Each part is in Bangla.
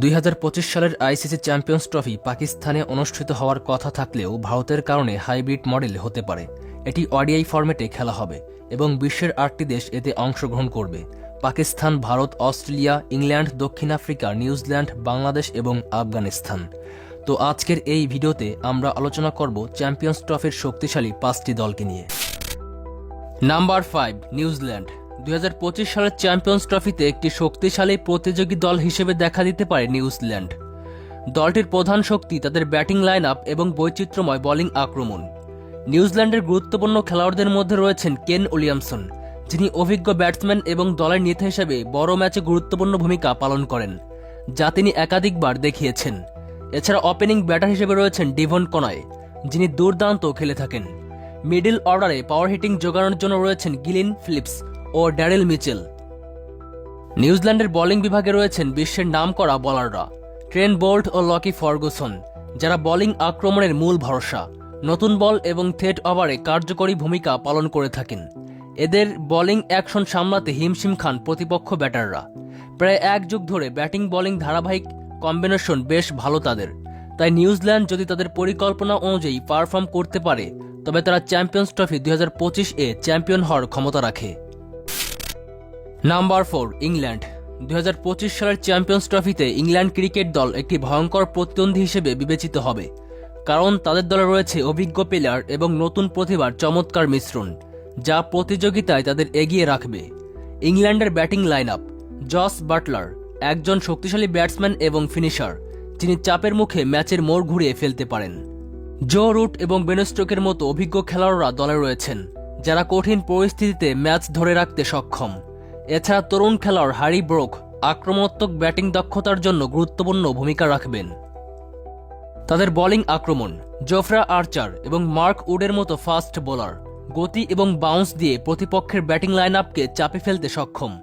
দুই হাজার পঁচিশ সালের আইসিসি চ্যাম্পিয়ন্স ট্রফি পাকিস্তানে অনুষ্ঠিত হওয়ার কথা থাকলেও ভারতের কারণে হাইব্রিড মডেল হতে পারে। এটি ওডিআই ফরম্যাটে খেলা হবে এবং বিশ্বের আটটি দেশ এতে অংশগ্রহণ করবে। পাকিস্তান, ভারত, অস্ট্রেলিয়া, ইংল্যান্ড, দক্ষিণ আফ্রিকা, নিউজিল্যান্ড, বাংলাদেশ এবং আফগানিস্তান। তো আজকের এই ভিডিওতে আমরা আলোচনা করব চ্যাম্পিয়ন্স ট্রফির শক্তিশালী পাঁচটি দলকে নিয়ে। Number five, New Zealand. দুই হাজার পঁচিশ সালের চ্যাম্পিয়ন্স ট্রফিতে একটি শক্তিশালী প্রতিযোগী দল হিসেবে দেখা দিতে পারে নিউজিল্যান্ড। দলটির প্রধান শক্তি তাদের ব্যাটিং লাইন আপ এবং বৈচিত্র্যময় বোলিং আক্রমণ। নিউজিল্যান্ডের গুরুত্বপূর্ণ খেলোয়াড়দের মধ্যে রয়েছেন কেন উইলিয়ামসন, যিনি অভিজ্ঞ ব্যাটসম্যান এবং দলের নেতা হিসেবে বড় ম্যাচে গুরুত্বপূর্ণ ভূমিকা পালন করেন, যা তিনি একাধিকবার দেখিয়েছেন। এছাড়া ওপেনিং ব্যাটার হিসেবে রয়েছেন ডিভন কনয়, যিনি দুর্দান্ত খেলে থাকেন। মিডল অর্ডারে পাওয়ার হিটিং জোগানোর জন্য রয়েছেন গিলিন ফিলিপস ও ড্যারেল মিচেল। নিউজিল্যান্ডের বোলিং বিভাগে রয়েছেন বিশ্বের নামকরা বোলাররা ট্রেন বোল্ট ও লকি ফার্গুসন, যারা বোলিং আক্রমণের মূল ভরসা, নতুন বল এবং থেট ওভারে কার্যকরী ভূমিকা পালন করে থাকেন। এদের বোলিং অ্যাকশন সামলাতে হিমশিম খান প্রতিপক্ষ ব্যাটাররা। প্রায় এক যুগ ধরে ব্যাটিং বোলিং ধারাবাহিক কম্বিনেশন বেশ ভালো তাদের। তাই নিউজিল্যান্ড যদি তাদের পরিকল্পনা অনুযায়ী পারফর্ম করতে পারে, তবে তারা চ্যাম্পিয়ন্স ট্রফি দুই হাজার পঁচিশ এ চ্যাম্পিয়ন হওয়ার ক্ষমতা রাখে। Number four, England. দু হাজার পঁচিশ সালের চ্যাম্পিয়ন্স ট্রফিতে ইংল্যান্ড ক্রিকেট দল একটি ভয়ঙ্কর প্রতিদ্বন্দ্বী হিসেবে বিবেচিত হবে, কারণ তাদের দলে রয়েছে অভিজ্ঞ প্লেয়ার এবং নতুন প্রতিভার চমৎকার মিশ্রণ, যা প্রতিযোগিতায় তাদের এগিয়ে রাখবে। ইংল্যান্ডের batting line up Jos Buttler, একজন শক্তিশালী ব্যাটসম্যান এবং ফিনিশার যিনি চাপের মুখে ম্যাচের মোড় ঘুরিয়ে ফেলতে পারেন। জো রুট এবং বেনস্ট্রোকের মতো অভিজ্ঞ খেলোয়াড়রা দলে রয়েছেন, যারা কঠিন পরিস্থিতিতে ম্যাচ ধরে রাখতে সক্ষম। এছাড়া তরুণ খেলোয়াড় হ্যারি ব্রোক আক্রমণাত্মক ব্যাটিং দক্ষতার জন্য গুরুত্বপূর্ণ ভূমিকা রাখবেন। তাদের বোলিং আক্রমণ, জোফরা আর্চার এবং মার্ক উডের মতো ফাস্ট বোলার, গতি এবং বাউন্স দিয়ে প্রতিপক্ষের ব্যাটিং লাইন আপকে চাপে ফেলতে সক্ষম।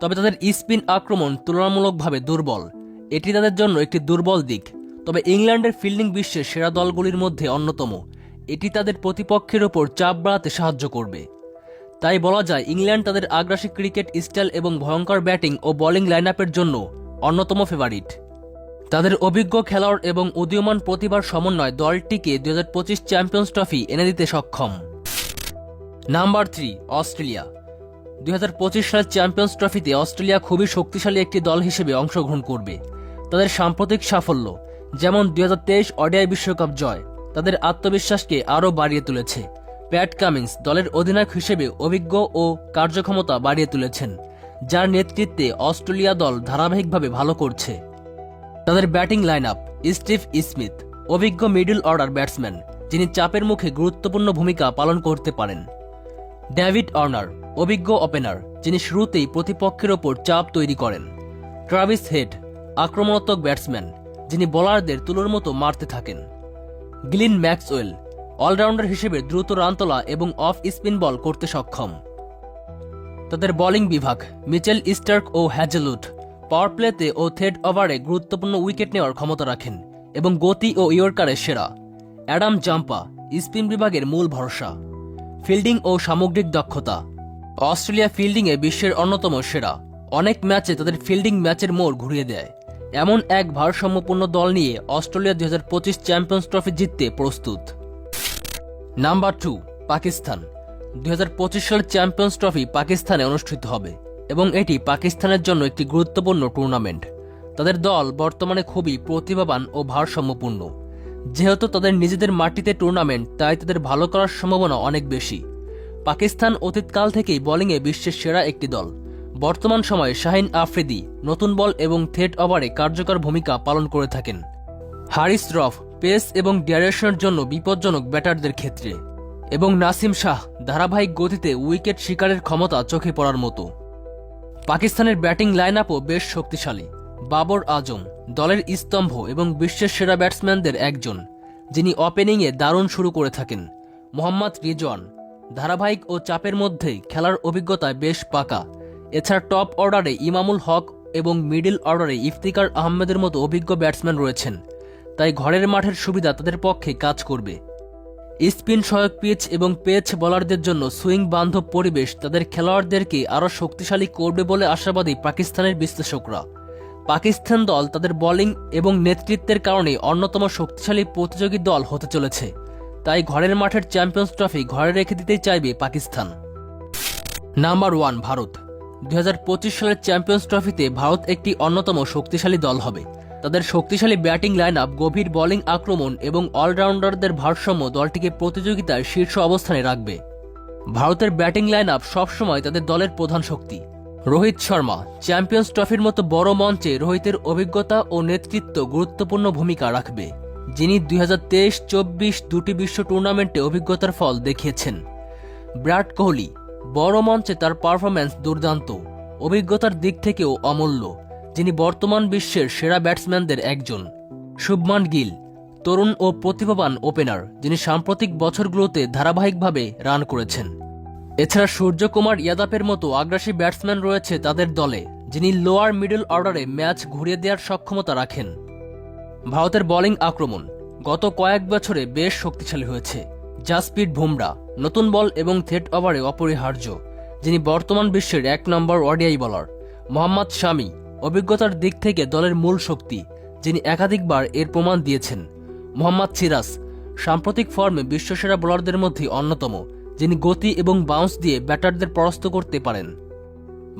তবে তাদের স্পিন আক্রমণ তুলনামূলকভাবে দুর্বল। এটি তাদের জন্য একটি দুর্বল দিক। তবে ইংল্যান্ডের ফিল্ডিং বিশ্বের সেরা দলগুলির মধ্যে অন্যতম। এটি তাদের প্রতিপক্ষের ওপর চাপ বাড়াতে সাহায্য করবে। তাই বলা যায়, ইংল্যান্ড তাদের আগ্রাসী ক্রিকেট স্টাইল এবং ভয়ঙ্কর ব্যাটিং ও বোলিং লাইন জন্য অন্যতম ফেভারিট। তাদের অভিজ্ঞ খেলোয়াড় এবং উদীয়মান প্রতিভার সমন্বয় দলটিকে দুই হাজার পঁচিশ চ্যাম্পিয়ন্স ট্রফি এনে দিতে সক্ষম। Number three, Australia. দুই হাজার পঁচিশ সালের চ্যাম্পিয়ন্স ট্রফিতে অস্ট্রেলিয়া খুবই শক্তিশালী একটি দল হিসেবে অংশগ্রহণ করবে। তাদের সাম্প্রতিক সাফল্য, যেমন দুই ওডিআই বিশ্বকাপ জয়, তাদের আত্মবিশ্বাসকে আরও বাড়িয়ে তুলেছে। প্যাট কামিন্স দলের অধিনায়ক হিসেবে অভিজ্ঞ ও কার্যক্ষমতা বাড়িয়ে তুলেছেন, যার নেতৃত্বে অস্ট্রেলিয়া দল ধারাবাহিকভাবে ভালো করছে। তাদের batting line up Steve Smith, অভিজ্ঞ মিডল অর্ডার ব্যাটসম্যান, যিনি চাপের মুখে গুরুত্বপূর্ণ ভূমিকা পালন করতে পারেন। ডেভিড অর্নার, অভিজ্ঞ ওপেনার, যিনি শুরুতেই প্রতিপক্ষের ওপর চাপ তৈরি করেন। ট্রাভিস হেড, আক্রমণাত্মক ব্যাটসম্যান, যিনি বোলারদের তুলোর মতো মারতে থাকেন। গ্লিন ম্যাক্সওয়েল অলরাউন্ডার হিসেবে দ্রুত রান তোলা এবং অফ স্পিন বল করতে সক্ষম। তাদের বোলিং বিভাগ, মিচেল ইস্টার্ক ও হ্যাজেলুড পাওয়ার প্লেতে ও থেড ওভারে গুরুত্বপূর্ণ উইকেট নেওয়ার ক্ষমতা রাখেন এবং গতি ও ইয়র্কারের সেরা। অ্যাডাম জাম্পা, স্পিন বিভাগের মূল ভরসা। ফিল্ডিং ও সামগ্রিক দক্ষতা। অস্ট্রেলিয়া ফিল্ডিংয়ে বিশ্বের অন্যতম সেরা। অনেক ম্যাচে তাদের ফিল্ডিং ম্যাচের মোড় ঘুরিয়ে দেয়। এমন এক ভারসাম্যপূর্ণ দল নিয়ে অস্ট্রেলিয়া দুই হাজার পঁচিশ চ্যাম্পিয়ন্স ট্রফি জিততে প্রস্তুত। Number two, Pakistan. দুই সালের চ্যাম্পিয়ন্স ট্রফি পাকিস্তানে অনুষ্ঠিত হবে এবং এটি পাকিস্তানের জন্য একটি গুরুত্বপূর্ণ টুর্নামেন্ট। তাদের দল বর্তমানে খুবই প্রতিভাবান ও ভারসাম্যপূর্ণ। যেহেতু তাদের নিজেদের মাটিতে টুর্নামেন্ট, তাই তাদের ভালো করার সম্ভাবনা অনেক বেশি। পাকিস্তান অতীতকাল থেকেই বোলিংয়ে বিশ্বের সেরা একটি দল। বর্তমান সময়ে শাহিন আফ্রিদি নতুন বল এবং থেট ওভারে কার্যকর ভূমিকা পালন করে থাকেন। হারিস রফ পেস এবং ডিয়ারেশনের জন্য বিপজ্জনক ব্যাটারদের ক্ষেত্রে। এবং নাসিম শাহ ধারাবাহিক গতিতে উইকেট শিকারের ক্ষমতা চোখে পড়ার মতো। পাকিস্তানের ব্যাটিং লাইন আপও বেশ শক্তিশালী। বাবর আজম দলের স্তম্ভ এবং বিশ্বের সেরা ব্যাটসম্যানদের একজন, যিনি ওপেনিংয়ে দারুণ শুরু করে থাকেন। মোহাম্মদ রিজওয়ান ধারাবাহিক ও চাপের মধ্যে খেলার অভিজ্ঞতায় বেশ পাকা। এছাড়া টপ অর্ডারে ইমামুল হক এবং মিডল অর্ডারে ইফতিকার আহমেদের মতো অভিজ্ঞ ব্যাটসম্যান রয়েছেন। তাই ঘরের মাঠের সুবিধা তাদের পক্ষে কাজ করবে। স্পিন সহায়ক পিচ এবং পেচ বোলারদের জন্য সুইং বান্ধব পরিবেশ তাদের খেলোয়াড়দেরকে আরও শক্তিশালী করবে বলে আশাবাদী পাকিস্তানের বিশ্লেষকরা। পাকিস্তান দল তাদের বোলিং এবং নেতৃত্বের কারণে অন্যতম শক্তিশালী প্রতিযোগী দল হতে চলেছে। তাই ঘরের মাঠের চ্যাম্পিয়ন্স ট্রফি ঘরে রেখে দিতেই চাইবে পাকিস্তান। Number one, Bharat. দুই হাজার পঁচিশ সালের চ্যাম্পিয়ন্স ট্রফিতে ভারত একটি অন্যতম শক্তিশালী দল হবে। তাদের শক্তিশালী ব্যাটিং লাইন আপ গভীর বোলিং আক্রমণ এবং অলরাউন্ডারদের ভারসাম্য দলটিকে প্রতিযোগিতার শীর্ষ অবস্থানে রাখবে। ভারতের ব্যাটিং লাইন আপ সবসময় তাদের দলের প্রধান শক্তি। রোহিত শর্মা, চ্যাম্পিয়ন্স ট্রফির মতো বড় মঞ্চে রোহিতের অভিজ্ঞতা ও নেতৃত্ব গুরুত্বপূর্ণ ভূমিকা রাখবে, যিনি দুই হাজার তেইশ চব্বিশ দুটি বিশ্ব টুর্নামেন্টে অভিজ্ঞতার ফল দেখিয়েছেন। বিরাট কোহলি, বড় মঞ্চে তার পারফরম্যান্স দুর্দান্ত, অভিজ্ঞতার দিক থেকেও অমূল্য। যিনি বর্তমান বিশ্বের সেরা ব্যাটসম্যানদের একজন। শুভমান গিল, তরুণ ও প্রতিভাবান ওপেনার, যিনি সাম্প্রতিক বছরগুলোতে ধারাবাহিকভাবে রান করেছেন। এছাড়া সূর্যকুমার ইয়াদাপের মতো আগ্রাসী ব্যাটসম্যান রয়েছে তাদের দলে, যিনি লোয়ার মিডল অর্ডারে ম্যাচ ঘুরিয়ে দেওয়ার সক্ষমতা রাখেন। ভারতের বোলিং আক্রমণ, গত কয়েক বছরে বেশ শক্তিশালী হয়েছে। জাসপ্রীত বুমরা, নতুন বল এবং থেট ওভারে অপরিহার্য, যিনি বর্তমান বিশ্বের এক নম্বর ওডিআই বলার, মোহাম্মদ শামি অভিজ্ঞতার দিক থেকে দলের মূল শক্তি, যিনি একাধিকবার এর প্রমাণ দিয়েছেন। মোহাম্মদ সিরাজ, সাম্প্রতিক ফর্মে বিশ্বসেরা বোলারদের মধ্যে অন্যতম, যিনি গতি এবং বাউন্স দিয়ে ব্যাটারদের পরাস্ত করতে পারেন।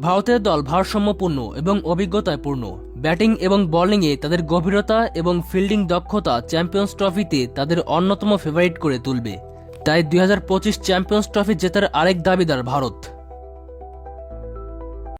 ভারতের দল ভারসাম্যপূর্ণ এবং অভিজ্ঞতায় পূর্ণ। ব্যাটিং এবং বোলিংয়ে তাদের গভীরতা এবং ফিল্ডিং দক্ষতা চ্যাম্পিয়ন্স ট্রফিতে তাদের অন্যতম ফেভারিট করে তুলবে। তাই দুই হাজার পঁচিশ চ্যাম্পিয়ন্স ট্রফি জেতার আরেক দাবিদার ভারত।